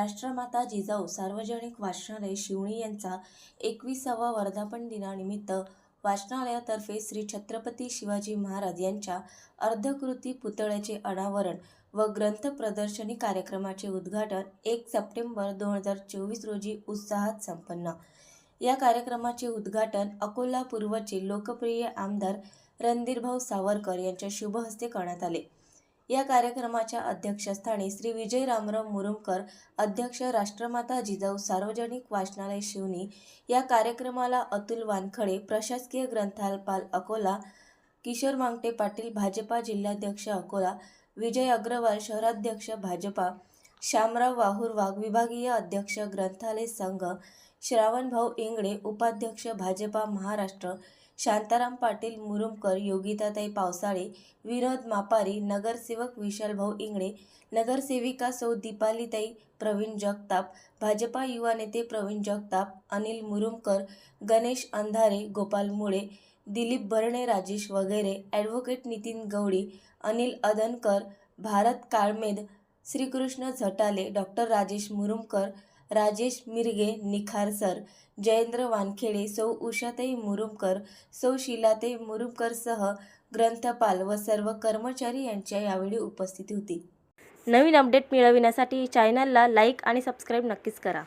राष्ट्रमाता जिजाऊ सार्वजनिक वाचनालय शिवणी यांचा एकविसावा वर्धापन दिनानिमित्त वाचनालयातर्फे श्री छत्रपती शिवाजी महाराज यांच्या अर्धकृती पुतळ्याचे अनावरण व ग्रंथ प्रदर्शनी कार्यक्रमाचे उद्घाटन एक सप्टेंबर दोन हजार चोवीस रोजी उत्साहात संपन्न. या कार्यक्रमाचे उद्घाटन अकोला पूर्वचे लोकप्रिय आमदार रणधीरभाऊ सावरकर यांच्या शुभहस्ते करण्यात आले. या कार्यक्रमाच्या अध्यक्षस्थानी श्री विजय रामराव मुरुमकर अध्यक्ष राष्ट्रमाता जिजाऊ सार्वजनिक वाचनालय शिवनी या कार्यक्रमाला अतुल वानखडे प्रशासकीय ग्रंथालपाल अकोला किशोर मांगटे पाटील भाजपा जिल्हाध्यक्ष अकोला विजय अग्रवाल शहराध्यक्ष भाजपा श्यामराव वाहुरवाघ विभागीय अध्यक्ष ग्रंथालय संघ श्रावणभाऊ इंगळे उपाध्यक्ष भाजपा महाराष्ट्र शांताराम पाटील मुरुमकर योगिताताई पावसाळे विनोद मापारी नगरसेवक विशालभाऊ इंगळे नगरसेविका सौ दीपालीताई प्रवीण जगताप भाजपा युवा नेते प्रवीण जगताप अनिल मुरुमकर गणेश अंधारे गोपाल मुळे दिलीप भरणे राजेश वगैरे ॲडव्होकेट नितीन गवळी अनिल अदनकर भारत काळमेद श्रीकृष्ण झटाले डॉक्टर राजेश मुरुमकर राजेश मिरगे निखारसर जयेंद्र वानखेडे सौ उषाताई मुरुमकर सौ शिलाताई मुरुमकरसह ग्रंथपाल व सर्व कर्मचारी यांच्या यावेळी उपस्थिती होती. नवीन अपडेट मिळविण्यासाठी चॅनलला लाईक आणि सबस्क्राईब नक्कीच करा.